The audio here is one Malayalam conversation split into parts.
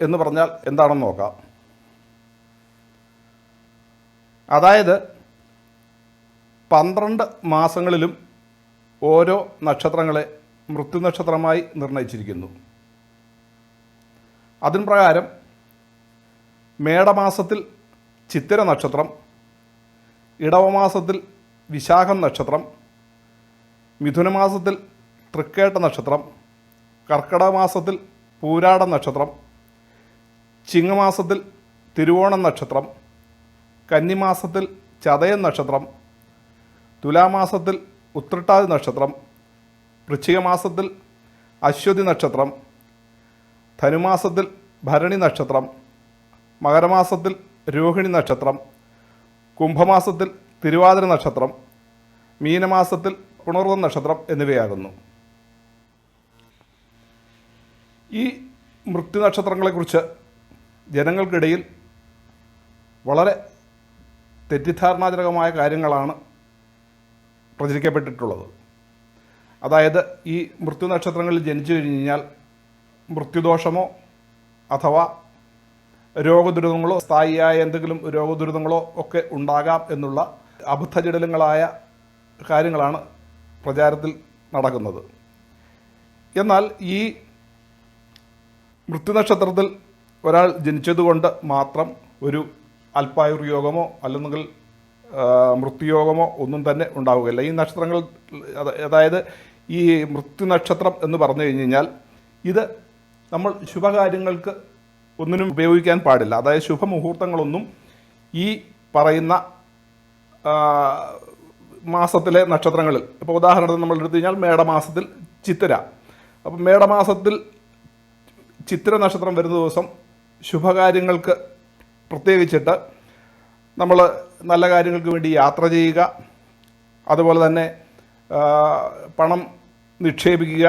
എന്ന് പറഞ്ഞാൽ എന്താണെന്ന് നോക്കാം. അതായത് പന്ത്രണ്ട് മാസങ്ങളിലും ഓരോ നക്ഷത്രങ്ങളെ മൃത്യുനക്ഷത്രമായി നിർണയിച്ചിരിക്കുന്നു അതിൻ പ്രകാരം മേടമാസത്തിൽ ചിത്തിര നക്ഷത്രം ഇടവമാസത്തിൽ വിശാഖം നക്ഷത്രം മിഥുനമാസത്തിൽ തൃക്കേട്ട നക്ഷത്രം കർക്കിടക മാസത്തിൽ പൂരാട നക്ഷത്രം ചിങ്ങമാസത്തിൽ തിരുവോണം നക്ഷത്രം കന്നിമാസത്തിൽ ചതയൻ നക്ഷത്രം തുലാമാസത്തിൽ ഉത്രട്ടാതി നക്ഷത്രം വൃശ്ചികമാസത്തിൽ അശ്വതി നക്ഷത്രം ധനുമാസത്തിൽ ഭരണി നക്ഷത്രം മകരമാസത്തിൽ രോഹിണി നക്ഷത്രം കുംഭമാസത്തിൽ തിരുവാതിര നക്ഷത്രം മീനമാസത്തിൽ പുണർവം നക്ഷത്രം എന്നിവയാകുന്നു. ഈ മൃത്യു നക്ഷത്രങ്ങളെക്കുറിച്ച് ജനങ്ങൾക്കിടയിൽ വളരെ തെറ്റിദ്ധാരണാജനകമായ കാര്യങ്ങളാണ് പ്രചരിക്കപ്പെട്ടിട്ടുള്ളത്. അതായത് ഈ മൃത്യു നക്ഷത്രങ്ങളിൽ ജനിച്ചു കഴിഞ്ഞാൽ മൃത്യുദോഷമോ അഥവാ രോഗദുരിതങ്ങളോ സ്ഥായിയായ എന്തെങ്കിലും രോഗദുരിതങ്ങളോ ഒക്കെ ഉണ്ടാകാം എന്നുള്ള അബദ്ധജടിലങ്ങളായ കാര്യങ്ങളാണ് പ്രചാരത്തിൽ നടക്കുന്നത്. എന്നാൽ ഈ മൃത്യുനക്ഷത്രത്തിൽ ഒരാൾ ജനിച്ചതുകൊണ്ട് മാത്രം ഒരു അല്പായുർ യോഗമോ അല്ലെങ്കിൽ മൃത്യുയോഗമോ ഒന്നും തന്നെ ഉണ്ടാവുകയില്ല. ഈ നക്ഷത്രങ്ങൾ അതായത് ഈ മൃത്യു നക്ഷത്രം എന്ന് പറഞ്ഞു കഴിഞ്ഞ് കഴിഞ്ഞാൽ ഇത് നമ്മൾ ശുഭകാര്യങ്ങൾക്ക് ഒന്നിനും ഉപയോഗിക്കാൻ പാടില്ല. അതായത് ശുഭമുഹൂർത്തങ്ങളൊന്നും ഈ പറയുന്ന മാസത്തിലെ നക്ഷത്രങ്ങളിൽ ഇപ്പോൾ ഉദാഹരണത്തിന് നമ്മൾ എടുത്തു കഴിഞ്ഞാൽ മേടമാസത്തിൽ ചിത്തിര. അപ്പം മേടമാസത്തിൽ ചിത്തിര നക്ഷത്രം വരുന്ന ദിവസം ശുഭകാര്യങ്ങൾക്ക് പ്രത്യേകിച്ചിട്ട് നമ്മൾ നല്ല കാര്യങ്ങൾക്ക് വേണ്ടി യാത്ര ചെയ്യുക അതുപോലെ തന്നെ പണം നിക്ഷേപിക്കുക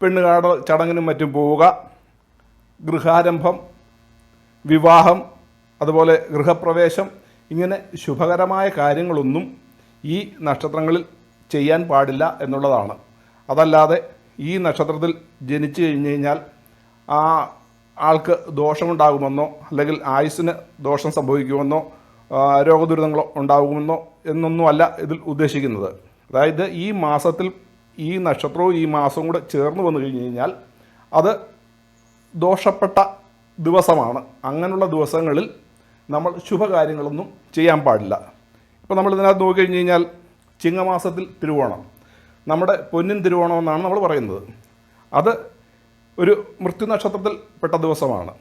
പെണ്ണുകാട് ചടങ്ങിനും മറ്റും പോവുക ഗൃഹാരംഭം വിവാഹം അതുപോലെ ഗൃഹപ്രവേശം ഇങ്ങനെ ശുഭകരമായ കാര്യങ്ങളൊന്നും ഈ നക്ഷത്രങ്ങളിൽ ചെയ്യാൻ പാടില്ല എന്നുള്ളതാണ്. അതല്ലാതെ ഈ നക്ഷത്രത്തിൽ ജനിച്ചു കഴിഞ്ഞു കഴിഞ്ഞാൽ ആ ആൾക്ക് ദോഷമുണ്ടാകുമെന്നോ അല്ലെങ്കിൽ ആയുസ്സിന് ദോഷം സംഭവിക്കുമെന്നോ രോഗദുരിതങ്ങളോ ഉണ്ടാകുമെന്നോ എന്നൊന്നുമല്ല ഇതിൽ ഉദ്ദേശിക്കുന്നത്. അതായത് ഈ മാസത്തിൽ ഈ നക്ഷത്രവും ഈ മാസവും കൂടെ ചേർന്ന് വന്നു കഴിഞ്ഞ് കഴിഞ്ഞാൽ അത് ദോഷപ്പെട്ട ദിവസമാണ്. അങ്ങനെയുള്ള ദിവസങ്ങളിൽ നമ്മൾ ശുഭകാര്യങ്ങളൊന്നും ചെയ്യാൻ പാടില്ല. ഇപ്പോൾ നമ്മൾ ഇതിനകത്ത് നോക്കിക്കഴിഞ്ഞ് കഴിഞ്ഞാൽ ചിങ്ങമാസത്തിൽ തിരുവോണം. നമ്മുടെ പൊന്നിൻ തിരുവോണം എന്നാണ് നമ്മൾ പറയുന്നത്. അത് ഒരു മൃത്യു നക്ഷത്രത്തിൽ പെട്ട ദിവസമാണ്.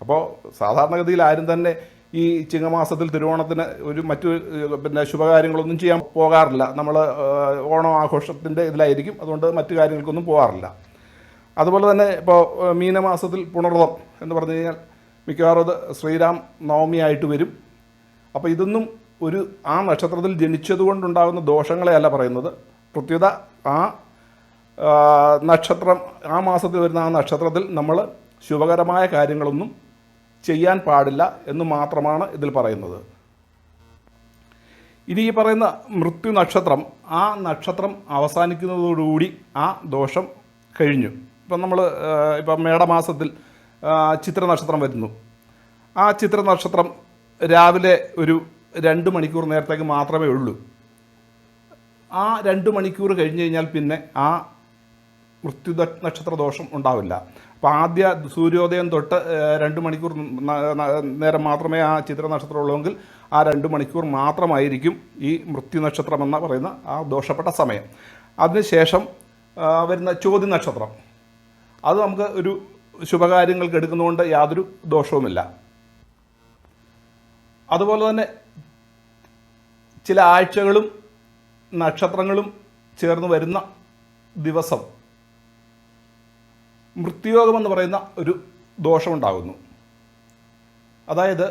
അപ്പോൾ സാധാരണഗതിയിൽ ആരും തന്നെ ഈ ചിങ്ങമാസത്തിൽ തിരുവോണത്തിന് ഒരു മറ്റു പിന്നെ ശുഭകാര്യങ്ങളൊന്നും ചെയ്യാൻ പോകാറില്ല. നമ്മൾ ഓണം ആഘോഷത്തിന്റെ ഇതിലായിരിക്കും. അതുകൊണ്ട് മറ്റു കാര്യങ്ങൾക്കൊന്നും പോകാറില്ല. അതുപോലെ തന്നെ ഇപ്പോൾ മീനമാസത്തിൽ പുണർവം എന്ന് പറഞ്ഞു കഴിഞ്ഞാൽ മിക്കവാറും അത് ശ്രീരാം നവമിയായിട്ട് വരും. അപ്പോൾ ഇതൊന്നും ഒരു ആ നക്ഷത്രത്തിൽ ജനിച്ചതുകൊണ്ടുണ്ടാകുന്ന ദോഷങ്ങളെയല്ല പറയുന്നത്. കൃത്യത ആ, നക്ഷത്രം ആ മാസത്തിൽ വരുന്ന ആ നക്ഷത്രത്തിൽ നമ്മൾ ശുഭകരമായ കാര്യങ്ങളൊന്നും ചെയ്യാൻ പാടില്ല എന്ന് മാത്രമാണ് ഇതിൽ പറയുന്നത്. ഇനി ഈ പറയുന്ന മൃത്യു നക്ഷത്രം ആ നക്ഷത്രം അവസാനിക്കുന്നതോടുകൂടി ആ ദോഷം കഴിഞ്ഞു. ഇപ്പം നമ്മൾ ഇപ്പം മേടമാസത്തിൽ ചിത്ര നക്ഷത്രം വരുന്നു. ആ ചിത്ര നക്ഷത്രം രാവിലെ ഒരു രണ്ട് മണിക്കൂർ നേരത്തേക്ക് മാത്രമേ ഉള്ളൂ. ആ രണ്ട് മണിക്കൂർ കഴിഞ്ഞ് കഴിഞ്ഞാൽ പിന്നെ ആ മൃത്യു നക്ഷത്ര ദോഷം ഉണ്ടാവില്ല. അപ്പോൾ ആദ്യ സൂര്യോദയം തൊട്ട് രണ്ട് മണിക്കൂർ നേരം മാത്രമേ ആ ചിത്ര നക്ഷത്രം ഉള്ളൂവെങ്കിൽ ആ രണ്ട് മണിക്കൂർ മാത്രമായിരിക്കും ഈ മൃത്യു നക്ഷത്രം എന്ന് പറയുന്ന ആ ദോഷപ്പെട്ട സമയം. അതിനുശേഷം വരുന്ന ചോദ്യ നക്ഷത്രം അത് നമുക്ക് ഒരു ശുഭകാര്യങ്ങൾക്ക് എടുക്കുന്നതുകൊണ്ട് യാതൊരു ദോഷവുമില്ല. അതുപോലെ തന്നെ ചില ആഴ്ചകളും നക്ഷത്രങ്ങളും ചേർന്ന് വരുന്ന ദിവസം മൃത്യുയോഗം എന്ന് പറയുന്ന ഒരു ദോഷമുണ്ടാകുന്നു. അതായത്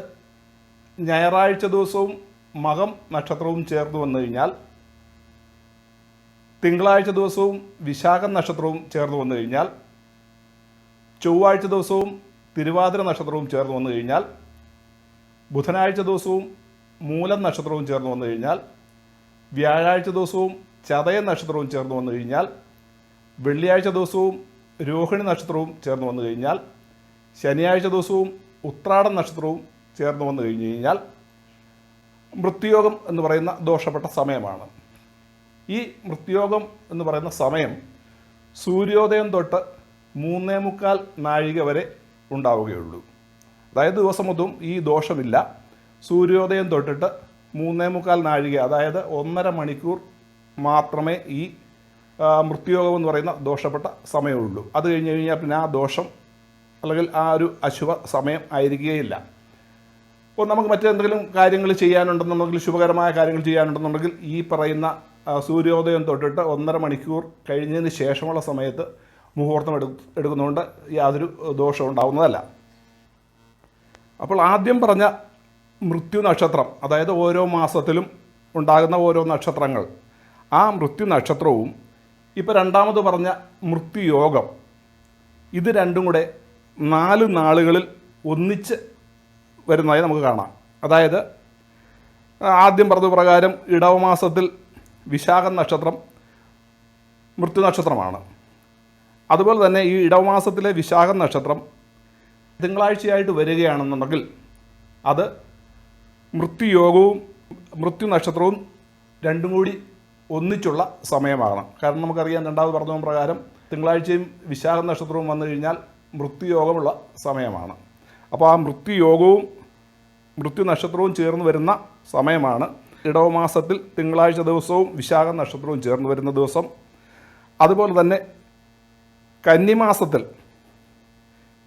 ഞായറാഴ്ച ദിവസവും മകം നക്ഷത്രവും ചേർന്ന് വന്നു കഴിഞ്ഞാൽ തിങ്കളാഴ്ച ദിവസവും വിശാഖം നക്ഷത്രവും ചേർന്ന് വന്നു കഴിഞ്ഞാൽ ചൊവ്വാഴ്ച ദിവസവും തിരുവാതിര നക്ഷത്രവും ചേർന്ന് വന്നു കഴിഞ്ഞാൽ ബുധനാഴ്ച ദിവസവും മൂലം നക്ഷത്രവും ചേർന്ന് വന്നു കഴിഞ്ഞാൽ വ്യാഴാഴ്ച ദിവസവും ചതയ നക്ഷത്രവും ചേർന്ന് വന്നു കഴിഞ്ഞാൽ വെള്ളിയാഴ്ച ദിവസവും രോഹിണി നക്ഷത്രവും ചേർന്ന് വന്നു കഴിഞ്ഞാൽ ശനിയാഴ്ച ദിവസവും ഉത്രാടം നക്ഷത്രവും ചേർന്ന് വന്നു കഴിഞ്ഞു കഴിഞ്ഞാൽ മൃത്യുയോഗം എന്ന് പറയുന്ന ദോഷപ്പെട്ട സമയമാണ്. ഈ മൃത്യുയോഗം എന്ന് പറയുന്ന സമയം സൂര്യോദയം തൊട്ട് മൂന്നേ മുക്കാൽ നാഴിക വരെ ഉണ്ടാവുകയുള്ളൂ. അതായത് ദിവസം മൊത്തം ഈ ദോഷമില്ല. സൂര്യോദയം തൊട്ടിട്ട് മൂന്നേ മുക്കാൽ നാഴിക അതായത് ഒന്നര മണിക്കൂർ മാത്രമേ ഈ മൃത്യുയോഗം എന്ന് പറയുന്ന ദോഷപ്പെട്ട സമയമുള്ളൂ. അത് കഴിഞ്ഞ് കഴിഞ്ഞാൽ പിന്നെ ആ ദോഷം അല്ലെങ്കിൽ ആ ഒരു അശുഭ സമയം ആയിരിക്കുകയില്ല. അപ്പോൾ നമുക്ക് മറ്റെന്തെങ്കിലും കാര്യങ്ങൾ ചെയ്യാനുണ്ടെന്നുണ്ടെങ്കിൽ ശുഭകരമായ കാര്യങ്ങൾ ചെയ്യാനുണ്ടെന്നുണ്ടെങ്കിൽ ഈ പറയുന്ന സൂര്യോദയം തൊട്ടിട്ട് ഒന്നര മണിക്കൂർ കഴിഞ്ഞതിന് ശേഷമുള്ള സമയത്ത് മുഹൂർത്തം എടു എടുക്കുന്നതുകൊണ്ട് യാതൊരു ദോഷവും ഉണ്ടാവുന്നതല്ല. അപ്പോൾ ആദ്യം പറഞ്ഞ മൃത്യു നക്ഷത്രം അതായത് ഓരോ മാസത്തിലും ഉണ്ടാകുന്ന ഓരോ നക്ഷത്രങ്ങൾ ആ മൃത്യു നക്ഷത്രവും ഇപ്പോൾ രണ്ടാമത് പറഞ്ഞ മൃത്യുയോഗം. ഇത് രണ്ടും കൂടെ നാല് നാളുകളിൽ ഒന്നിച്ച് വരുന്നതായി നമുക്ക് കാണാം. അതായത് ആദ്യം പറഞ്ഞ പ്രകാരം ഇടവമാസത്തിൽ വിശാഖ നക്ഷത്രം മൃത്യു നക്ഷത്രമാണ്. അതുപോലെ തന്നെ ഈ ഇടവമാസത്തിലെ വിശാഖ നക്ഷത്രം തിങ്കളാഴ്ചയായിട്ട് വരികയാണെന്നുണ്ടെങ്കിൽ അത് മൃത്യുയോഗവും മൃത്യു നക്ഷത്രവും രണ്ടും കൂടി ഒന്നിച്ചുള്ള സമയമാകണം. കാരണം നമുക്കറിയാം രണ്ടാമത് പറഞ്ഞ പ്രകാരം തിങ്കളാഴ്ചയും വിശാഖ നക്ഷത്രവും വന്നു കഴിഞ്ഞാൽ മൃത്യുയോഗമുള്ള സമയമാണ്. അപ്പോൾ ആ മൃത്യുയോഗവും മൃത്യു നക്ഷത്രവും ചേർന്ന് വരുന്ന സമയമാണ്. ഇടവമാസത്തിൽ തിങ്കളാഴ്ച ദിവസവും വിശാഖ നക്ഷത്രവും ചേർന്ന് വരുന്ന ദിവസം. അതുപോലെ തന്നെ കന്നിമാസത്തിൽ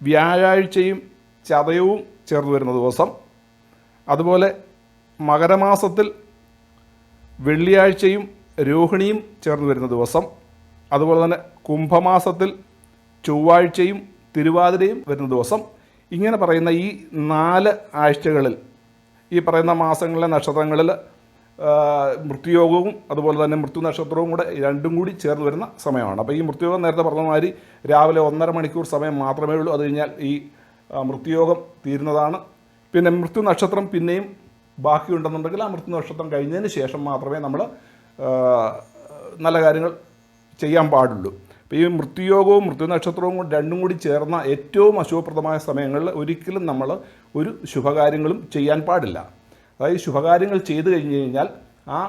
വ്യാഴാഴ്ചയും ചതയവും ചേർന്ന് വരുന്ന ദിവസം. അതുപോലെ മകരമാസത്തിൽ വെള്ളിയാഴ്ചയും രോഹിണിയും ചേർന്ന് വരുന്ന ദിവസം അതുപോലെ തന്നെ കുംഭമാസത്തിൽ ചൊവ്വാഴ്ചയും തിരുവാതിരയും വരുന്ന ദിവസം ഇങ്ങനെ പറയുന്ന ഈ നാല് ആഴ്ചകളിൽ ഈ പറയുന്ന മാസങ്ങളിലെ നക്ഷത്രങ്ങളിൽ മൃത്യുയോഗവും അതുപോലെ തന്നെ മൃത്യു നക്ഷത്രവും കൂടെ രണ്ടും കൂടി ചേർന്ന് വരുന്ന സമയമാണ്. അപ്പോൾ ഈ മൃത്യുയോഗം നേരത്തെ പറഞ്ഞ മാതിരി രാവിലെ ഒന്നര മണിക്കൂർ സമയം മാത്രമേ ഉള്ളൂ. അത് കഴിഞ്ഞാൽ ഈ മൃത്യുയോഗം തീരുന്നതാണ്. പിന്നെ മൃത്യു നക്ഷത്രം പിന്നെയും ബാക്കിയുണ്ടെന്നുണ്ടെങ്കിൽ ആ മൃത്യു നക്ഷത്രം കഴിഞ്ഞതിന് ശേഷം മാത്രമേ നമ്മൾ നല്ല കാര്യങ്ങൾ ചെയ്യാൻ പാടുള്ളൂ. അപ്പോൾ ഈ മൃത്യുയോഗവും മൃത്യു നക്ഷത്രവും കൂടി രണ്ടും കൂടി ചേർന്ന ഏറ്റവും അശുഭപ്രദമായ സമയങ്ങളിൽ ഒരിക്കലും നമ്മൾ ഒരു ശുഭകാര്യങ്ങളും ചെയ്യാൻ പാടില്ല. അതായത് ശുഭകാര്യങ്ങൾ ചെയ്തു കഴിഞ്ഞ് കഴിഞ്ഞാൽ ആ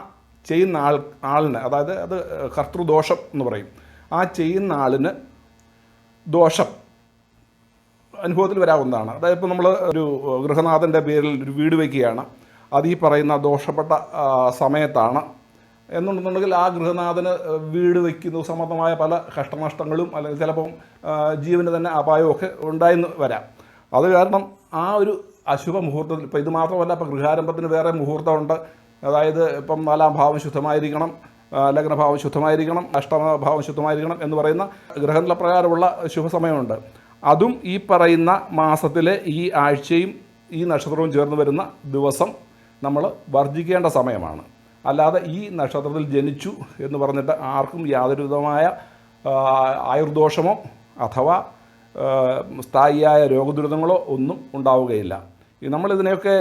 ചെയ്യുന്ന ആൾ ആളിന് അതായത് അത് കർത്തൃദോഷം എന്ന് പറയും. ആ ചെയ്യുന്ന ആളിന് ദോഷം അനുഭവത്തിൽ വരാവുന്നതാണ്. അതായത് ഇപ്പോൾ നമ്മൾ ഒരു ഗൃഹനാഥന്റെ പേരിൽ ഒരു വീട് വയ്ക്കുകയാണ്. അത് ഈ പറയുന്ന ദോഷപ്പെട്ട സമയത്താണ് എന്നുണ്ടെന്നുണ്ടെങ്കിൽ ആ ഗൃഹനാഥന് വീട് വയ്ക്കുന്ന സംബന്ധമായ പല കഷ്ടനഷ്ടങ്ങളും അല്ലെങ്കിൽ ചിലപ്പം ജീവന് തന്നെ അപായവും ഒക്കെ ഉണ്ടായെന്ന് വരാം. അത് കാരണം ആ ഒരു അശുഭ മുഹൂർത്തത്തിൽ ഇപ്പോൾ ഇത് മാത്രമല്ല ഇപ്പോൾ ഗൃഹാരംഭത്തിന് വേറെ മുഹൂർത്തമുണ്ട്. അതായത് ഇപ്പം നാലാം ഭാവം ശുദ്ധമായിരിക്കണം ലഗ്നഭാവം ശുദ്ധമായിരിക്കണം അഷ്ടമഭാവം ശുദ്ധമായിരിക്കണം എന്ന് പറയുന്ന ഗ്രഹനില പ്രകാരമുള്ള ശുഭസമയമുണ്ട്. അതും ഈ പറയുന്ന മാസത്തിലെ ഈ ആഴ്ചയും ഈ നക്ഷത്രവും ചേർന്ന് വരുന്ന ദിവസം നമ്മൾ വർജിക്കേണ്ട സമയമാണ്. അല്ലാതെ ഈ നക്ഷത്രത്തിൽ ജനിച്ചു എന്ന് പറഞ്ഞിട്ട് ആർക്കും യാതൊരു വിധമായ ആയുർദോഷമോ അഥവാ സ്ഥായിയായ രോഗദുരിതങ്ങളോ ഒന്നും ഉണ്ടാവുകയില്ല. നമ്മളിതിനെയൊക്കെ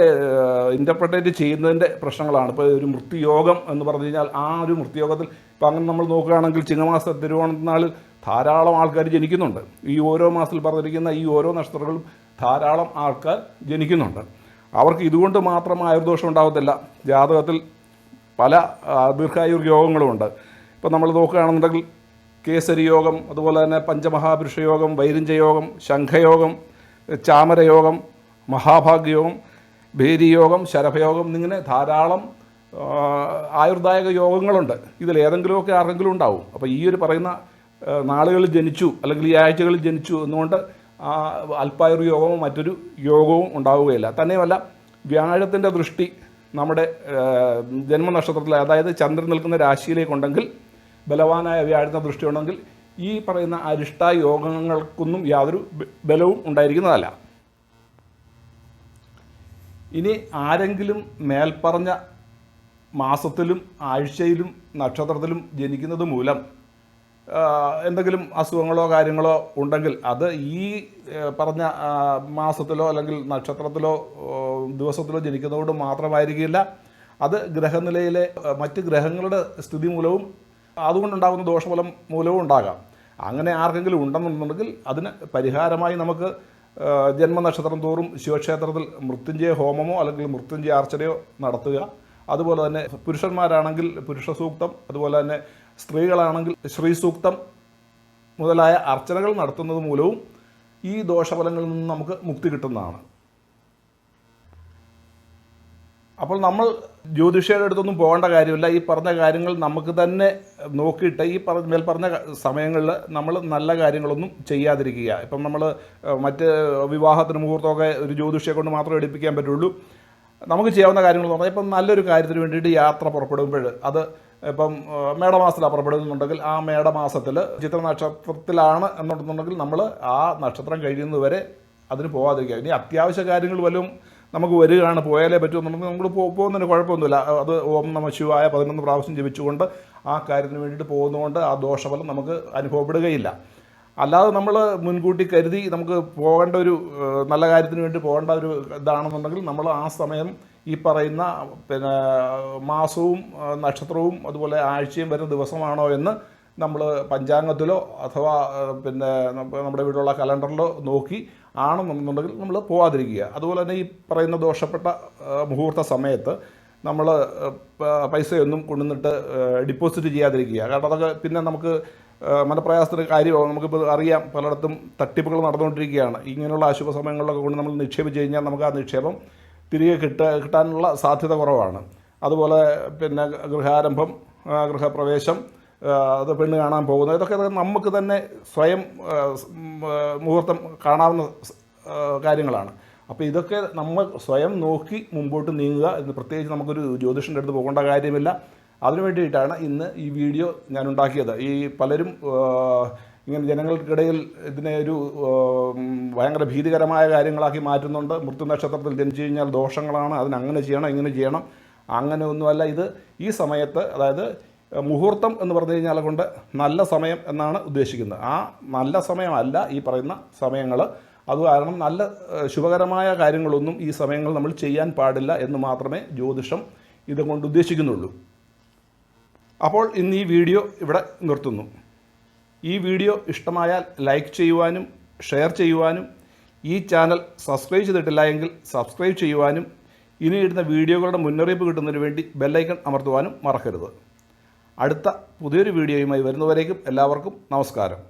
ഇന്റർപ്രറ്റേറ്റ് ചെയ്യുന്നതിന്റെ പ്രശ്നങ്ങളാണ്. ഇപ്പോൾ ഒരു മൃത്യുയോഗം എന്ന് പറഞ്ഞു കഴിഞ്ഞാൽ ആ ഒരു മൃത്യുയോഗത്തിൽ ഇപ്പം അങ്ങനെ നമ്മൾ നോക്കുകയാണെങ്കിൽ ചിങ്ങമാസ തിരുവോണത്തിനാളിൽ ധാരാളം ആൾക്കാർ ജനിക്കുന്നുണ്ട്. ഈ ഓരോ മാസത്തിൽ പറഞ്ഞിരിക്കുന്ന ഈ ഓരോ നക്ഷത്രങ്ങളും ധാരാളം ആൾക്കാർ ജനിക്കുന്നുണ്ട്. അവർക്ക് ഇതുകൊണ്ട് മാത്രം ആയുർദോഷം ഉണ്ടാകത്തില്ല ജാതകത്തിൽ പല ദീർഘായുർ യോഗങ്ങളുമുണ്ട് ഇപ്പോൾ നമ്മൾ നോക്കുകയാണെന്നുണ്ടെങ്കിൽ കേസരി യോഗം അതുപോലെ തന്നെ പഞ്ചമഹാപുരുഷ യോഗം വൈരിഞ്ചയോഗം ശംഖയോഗം ചാമരയോഗം മഹാഭാഗ്യയോഗം ഭേരിയോഗം ശരഭയോഗം എന്നിങ്ങനെ ധാരാളം ആയുർദായക യോഗങ്ങളുണ്ട്. ഇതിൽ ഏതെങ്കിലുമൊക്കെ ആർക്കെങ്കിലും ഉണ്ടാവും. അപ്പോൾ ഈ ഒരു പറയുന്ന നാളുകളിൽ ജനിച്ചു അല്ലെങ്കിൽ ഈ ആഴ്ചകളിൽ ജനിച്ചു എന്നുകൊണ്ട് അല്പായുർ യോഗമോ മറ്റൊരു യോഗവും ഉണ്ടാവുകയില്ല. തന്നെയുമല്ല വ്യാഴത്തിന്റെ ദൃഷ്ടി നമ്മുടെ ജന്മനക്ഷത്രത്തിൽ അതായത് ചന്ദ്രൻ നിൽക്കുന്ന രാശിയിലേക്കുണ്ടെങ്കിൽ ബലവാനായ വ്യാഴുന്ന ദൃഷ്ടി ഉണ്ടെങ്കിൽ ഈ പറയുന്ന അരിഷ്ട യോഗങ്ങൾക്കൊന്നും യാതൊരു ബലവും ഉണ്ടായിരിക്കുന്നതല്ല. ഇനി ആരെങ്കിലും മേൽപ്പറഞ്ഞ മാസത്തിലും ആഴ്ചയിലും നക്ഷത്രത്തിലും ജനിക്കുന്നത് മൂലം എന്തെങ്കിലും അസുഖങ്ങളോ കാര്യങ്ങളോ ഉണ്ടെങ്കിൽ അത് ഈ പറഞ്ഞ മാസത്തിലോ അല്ലെങ്കിൽ നക്ഷത്രത്തിലോ ദിവസത്തിലോ ജനിക്കുന്നതുകൊണ്ട് മാത്രമായിരിക്കില്ല. അത് ഗ്രഹനിലയിലെ മറ്റ് ഗ്രഹങ്ങളുടെ സ്ഥിതി മൂലവും അതുകൊണ്ടുണ്ടാകുന്ന ദോഷഫലം മൂലവും ഉണ്ടാകാം. അങ്ങനെ ആർക്കെങ്കിലും ഉണ്ടെന്നുണ്ടെങ്കിൽ അതിന് പരിഹാരമായി നമുക്ക് ജന്മനക്ഷത്രം തോറും ശിവക്ഷേത്രത്തിൽ മൃത്യുഞ്ജയ ഹോമമോ അല്ലെങ്കിൽ മൃത്യുഞ്ജയ അർച്ചനയോ നടത്തുക. അതുപോലെ തന്നെ പുരുഷന്മാരാണെങ്കിൽ പുരുഷ സൂക്തം അതുപോലെ തന്നെ സ്ത്രീകളാണെങ്കിൽ ശ്രീ സൂക്തം മുതലായ അർച്ചനകൾ നടത്തുന്നത് മൂലവും ഈ ദോഷഫലങ്ങളിൽ നിന്ന് നമുക്ക് മുക്തി കിട്ടുന്നതാണ്. അപ്പോൾ നമ്മൾ ജ്യോതിഷയുടെ അടുത്തൊന്നും പോകേണ്ട കാര്യമില്ല. ഈ പറഞ്ഞ കാര്യങ്ങൾ നമുക്ക് തന്നെ നോക്കിയിട്ട് ഈ പറ മേൽ പറഞ്ഞ സമയങ്ങളിൽ നമ്മൾ നല്ല കാര്യങ്ങളൊന്നും ചെയ്യാതിരിക്കുക. ഇപ്പം നമ്മൾ മറ്റ് വിവാഹത്തിന് മുഹൂർത്തമൊക്കെ ഒരു ജ്യോതിഷയെ കൊണ്ട് മാത്രമേ എടുപ്പിക്കാൻ പറ്റുള്ളൂ. നമുക്ക് ചെയ്യാവുന്ന കാര്യങ്ങൾ പറഞ്ഞാൽ ഇപ്പം നല്ലൊരു കാര്യത്തിന് വേണ്ടിയിട്ട് യാത്ര പുറപ്പെടുമ്പോൾ അത് ഇപ്പം മേടമാസത്തിൽ മേടമാസത്തിലാണ് പുറപ്പെടുന്നുണ്ടെങ്കിൽ ആ മേടമാസത്തിൽ ചിത്ര നക്ഷത്രത്തിലാണ് എന്നുണ്ടെന്നുണ്ടെങ്കിൽ നമ്മൾ ആ നക്ഷത്രം കഴിയുന്നത് വരെ അതിന് പോകാതിരിക്കുക ഇനി അത്യാവശ്യ കാര്യങ്ങൾ വല്ലതും നമുക്ക് വരികയാണ്. പോയാലേ പറ്റുമെന്നുണ്ടെങ്കിൽ നമ്മൾ പോകുന്നതിന് കുഴപ്പമൊന്നുമില്ല. അത് ഓം നമ ശിവായ പതിനൊന്ന് പ്രാവശ്യം ജപിച്ചുകൊണ്ട് ആ കാര്യത്തിന് വേണ്ടിയിട്ട് പോകുന്നതുകൊണ്ട് ആ ദോഷഫലം നമുക്ക് അനുഭവപ്പെടുകയില്ല. അല്ലാതെ നമ്മൾ മുൻകൂട്ടി കരുതി നമുക്ക് പോകേണ്ട ഒരു നല്ല കാര്യത്തിന് വേണ്ടി പോകേണ്ട ഒരു ഇതാണെന്നുണ്ടെങ്കിൽ നമ്മൾ ആ സമയം ഈ പറയുന്ന പിന്നെ മാസവും നക്ഷത്രവും അതുപോലെ ആഴ്ചയും വരുന്ന ദിവസമാണോ എന്ന് നമ്മൾ പഞ്ചാംഗത്തിലോ അഥവാ പിന്നെ നമ്മുടെ വീടുള്ള കലണ്ടറിലോ നോക്കി ആണെന്നുണ്ടെങ്കിൽ നമ്മൾ പോവാതിരിക്കുക. അതുപോലെ തന്നെ ഈ പറയുന്ന ദോഷപ്പെട്ട മുഹൂർത്ത സമയത്ത് നമ്മൾ പൈസയൊന്നും കൊണ്ടുവന്നിട്ട് ഡിപ്പോസിറ്റ് ചെയ്യാതിരിക്കുക. കാരണം അതൊക്കെ പിന്നെ നമുക്ക് ഏഹ്, മനപ്രയാസത്തിന് കാര്യമാവും നമുക്കിപ്പോൾ അറിയാം. പലയിടത്തും തട്ടിപ്പുകൾ നടന്നുകൊണ്ടിരിക്കുകയാണ്. ഇങ്ങനെയുള്ള അശുഭ സമയങ്ങളിലൊക്കെ കൊണ്ട് നമ്മൾ നിക്ഷേപിച്ച് കഴിഞ്ഞാൽ നമുക്ക് ആ നിക്ഷേപം തിരികെ കിട്ട കിട്ടാനുള്ള സാധ്യത കുറവാണ്. അതുപോലെ പിന്നെ ഗൃഹാരംഭം ഗൃഹപ്രവേശം അത് പെണ്ണ് കാണാൻ പോകുന്നത് ഇതൊക്കെ നമുക്ക് തന്നെ സ്വയം മുഹൂർത്തം കാണാവുന്ന കാര്യങ്ങളാണ്. അപ്പോൾ ഇതൊക്കെ നമ്മൾ സ്വയം നോക്കി മുമ്പോട്ട് നീങ്ങുക എന്ന് പ്രത്യേകിച്ച് നമുക്കൊരു ജ്യോതിഷന്റെ അടുത്ത് പോകേണ്ട കാര്യമില്ല. അതിനു വേണ്ടിയിട്ടാണ് ഇന്ന് ഈ വീഡിയോ ഞാൻ ഉണ്ടാക്കിയത് ഈ പലരും ഇങ്ങനെ ജനങ്ങൾക്കിടയിൽ ഇതിനെ ഒരു ഭയങ്കര ഭീതികരമായ കാര്യങ്ങളാക്കി മാറ്റുന്നുണ്ട്. മൃത്യു നക്ഷത്രത്തിൽ ജനിച്ചു കഴിഞ്ഞാൽ ദോഷങ്ങളാണ്. അതിന് അങ്ങനെ ചെയ്യണം ഇങ്ങനെ ചെയ്യണം. അങ്ങനെ ഒന്നുമല്ല. ഇത് ഈ സമയത്ത് അതായത് മുഹൂർത്തം എന്ന് പറഞ്ഞു കഴിഞ്ഞാൽ കൊണ്ട് നല്ല സമയം എന്നാണ് ഉദ്ദേശിക്കുന്നത്. ആ നല്ല സമയമല്ല ഈ പറയുന്ന സമയങ്ങൾ അത് കാരണം നല്ല ശുഭകരമായ കാര്യങ്ങളൊന്നും ഈ സമയങ്ങൾ നമ്മൾ ചെയ്യാൻ പാടില്ല എന്ന് മാത്രമേ ജ്യോതിഷം ഇതുകൊണ്ട് ഉദ്ദേശിക്കുന്നുള്ളൂ. അപ്പോൾ ഇന്ന് ഈ വീഡിയോ ഇവിടെ നിർത്തുന്നു. ഈ വീഡിയോ ഇഷ്ടമായാൽ ലൈക്ക് ചെയ്യുവാനും ഷെയർ ചെയ്യുവാനും ഈ ചാനൽ സബ്സ്ക്രൈബ് ചെയ്തിട്ടില്ല എങ്കിൽ സബ്സ്ക്രൈബ് ചെയ്യുവാനും ഇനി ഇടുന്ന വീഡിയോകളുടെ മുന്നറിയിപ്പ് കിട്ടുന്നതിന് വേണ്ടി ബെല്ലൈക്കൺ അമർത്തുവാനും മറക്കരുത്. അടുത്ത പുതിയൊരു വീഡിയോയുമായി വരുന്നവരേക്കും എല്ലാവർക്കും നമസ്കാരം.